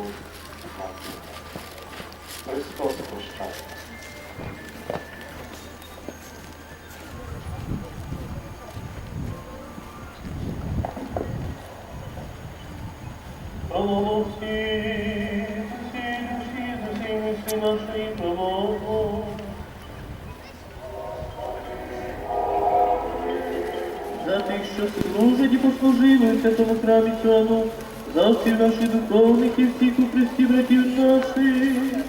Господь. Христос прощає. Промову всі, душі, з усіми всі наші промову. За тих, що служать і послужили в святому храмі цьому, за всіх наших духовників, всіх у Христі братів наших.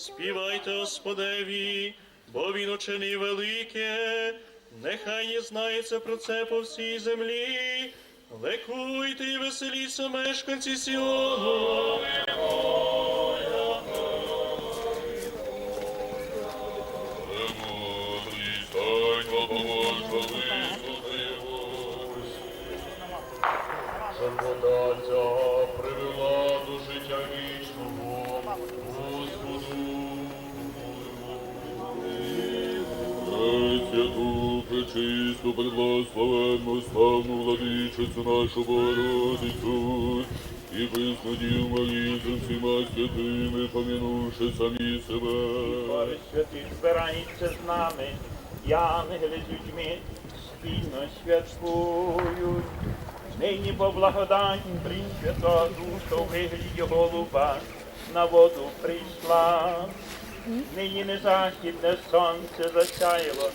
Співайте Господеві, бо він учинив велике, нехай не знається про це по всій землі. Лекуйте і веселіться, мешканці Сіону. Щоб Святу, пречисту, предблагословенну, славну владичицю нашу Богородицю, і Марію з всіма святими, помінувши самі себе. Боже святий, збирайся з нами, і ангели з людьми спільно святкують. Нині по благодаті Пресвятого Духа у вигляді голуба на воду прийшла. Нині не західне сонце засяяло,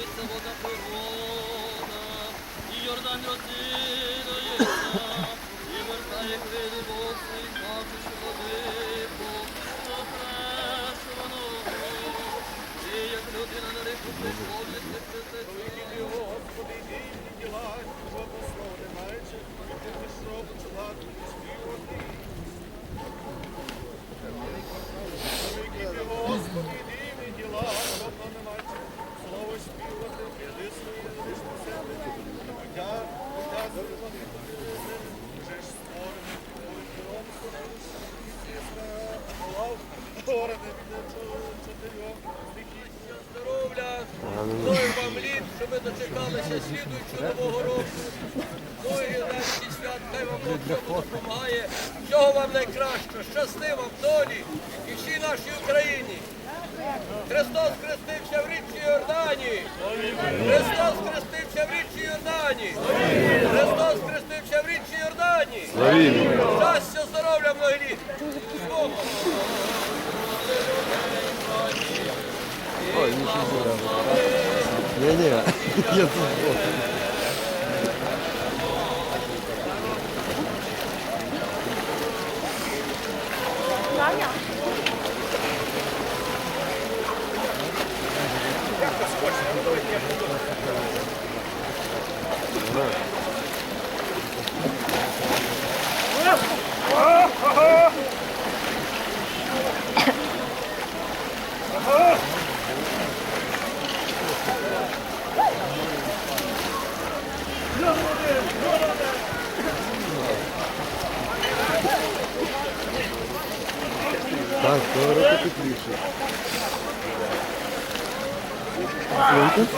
вода природа, і Йордан розсинається, і вертає хвилю Бог бачу владику, опрешуваного, і як людина на реку приходить, стихій. здоров'я, мною вам літ, щоб ви дочекалися слідуючого нового року. Ну і наші свят, хай вам Бог допомагає. Всього вам найкращого, щасти вам долі і всій нашій Україні. Христос хрестився в річці Йордані. Христос хрестився в річці Йордані. Христос хрестився в річці Йордані. 谢谢大哥谢谢大 я тут Так, скоро тепліше. Свинку?